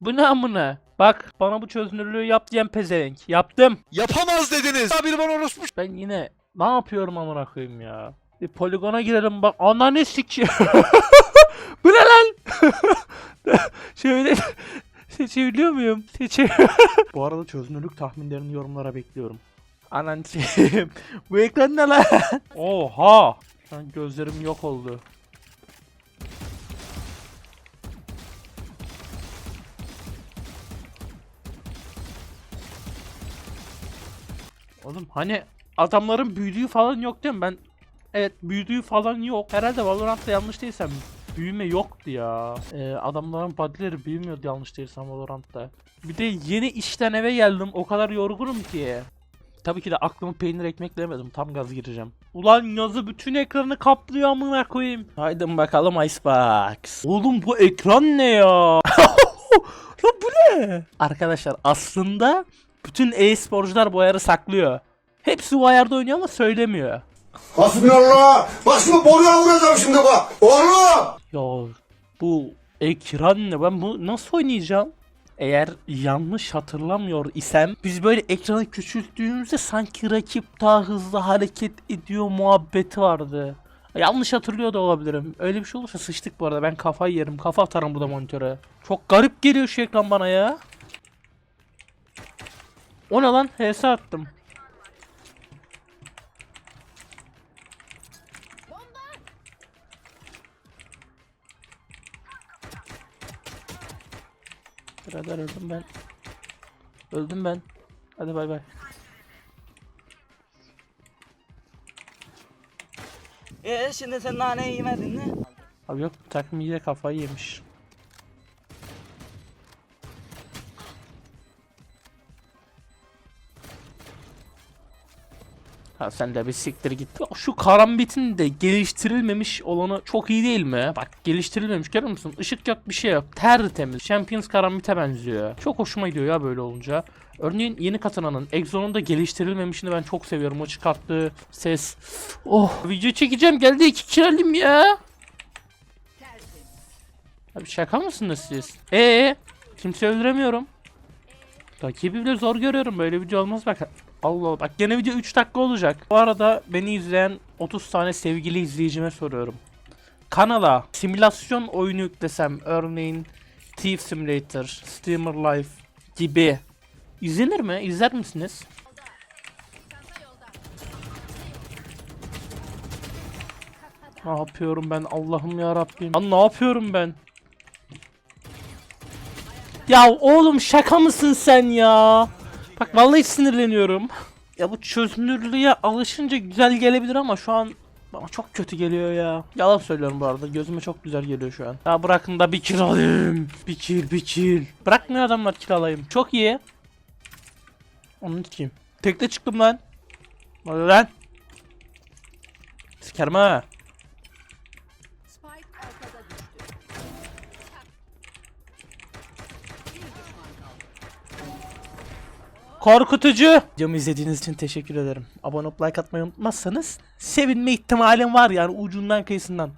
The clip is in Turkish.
Bu ne amına? Bak bana bu çözünürlüğü yap diyen pezevenk. Yaptım. Yapamaz dediniz. Abi bana orospu. Ben yine ne yapıyorum amına koyayım ya. Bir poligona girelim bak. Ananı sik. Bu ne lan? Şöyle seçebiliyor muyum? Seçe. Bu arada çözünürlük tahminlerini yorumlara bekliyorum. Anan sikeyim. Bu ekran ne lan? Oha. Lan gözlerim yok oldu. Oğlum hani adamların büyüdüğü falan yok değil mi? Ben evet büyüdüğü falan yok. Herhalde Valorant'ta yanlış değilsem büyüme yoktu ya. Ee, adamların bodyleri büyümüyordu yanlış değilsem Valorant'ta. Bir de yeni işten eve geldim. O kadar yorgunum ki. Tabii ki de aklımı peynir ekmekle yemedim. Tam gaz gireceğim. Ulan yazı bütün ekranı kaplıyor amına koyayım. Haydi bakalım Icebox. Oğlum bu ekran ne ya? Lan bu ne? Arkadaşlar aslında bütün e-sporcular bu ayarı saklıyor. Hepsi bu ayarda oynuyor ama söylemiyor. Hasbinallah. Bak şimdi boruya vuracağım şimdi bak. Oğlum. Ya bu ekran ne? Ben bu nasıl oynayacağım? Eğer yanlış hatırlamıyor isem biz böyle ekranı küçülttüğümüzde sanki rakip daha hızlı hareket ediyor muhabbeti vardı. Yanlış hatırlıyor da olabilirim. Öyle bir şey olursa sıçtık bu arada. Ben kafayı yerim. Kafa atarım burada monitöre. Çok garip geliyor şu ekran bana ya. O ne lan? HS attım. Birader öldüm ben. Öldüm ben. Hadi bay bay. Ee şimdi sen nane yemedin mi? Abi yok takım yine kafayı yemiş. Ha sen de bir siktir git. Ya Şu karambitin de geliştirilmemiş olanı çok iyi değil mi? Bak geliştirilmemiş görüyor musun? Işık yok bir şey yok. Tertemiz. Champions karambite benziyor. Çok hoşuma gidiyor ya böyle olunca. Örneğin yeni katananın Exo'nun da geliştirilmemişini ben çok seviyorum. O çıkarttığı ses. Oh video çekeceğim geldi iki kiralim ya. Abi şaka mısınız siz? Ee, kimse öldüremiyorum. Rakibi bile zor görüyorum. Böyle video olmaz bak. Allah Allah. Bak gene video 3 dakika olacak. Bu arada beni izleyen 30 tane sevgili izleyicime soruyorum. Kanala simülasyon oyunu yüklesem örneğin Thief Simulator, Steamer Life gibi izlenir mi? İzler misiniz? Ne yapıyorum ben Allah'ım ya Rabbim. Lan ne yapıyorum ben? Ya oğlum şaka mısın sen ya? Bak vallahi sinirleniyorum. Ya bu çözünürlüğe alışınca güzel gelebilir ama şu an bana çok kötü geliyor ya. Yalan söylüyorum bu arada. Gözüme çok güzel geliyor şu an. Ya bırakın da bir kill alayım. Bir kill, bir kill. Bırak ne adamlar kill alayım. Çok iyi. Onun kim? Tekte çıktım lan. Hadi lan. Sikerim ha. Korkutucu. Videomu izlediğiniz için teşekkür ederim. Abone olup like atmayı unutmazsanız sevinme ihtimalim var yani ucundan kıyısından.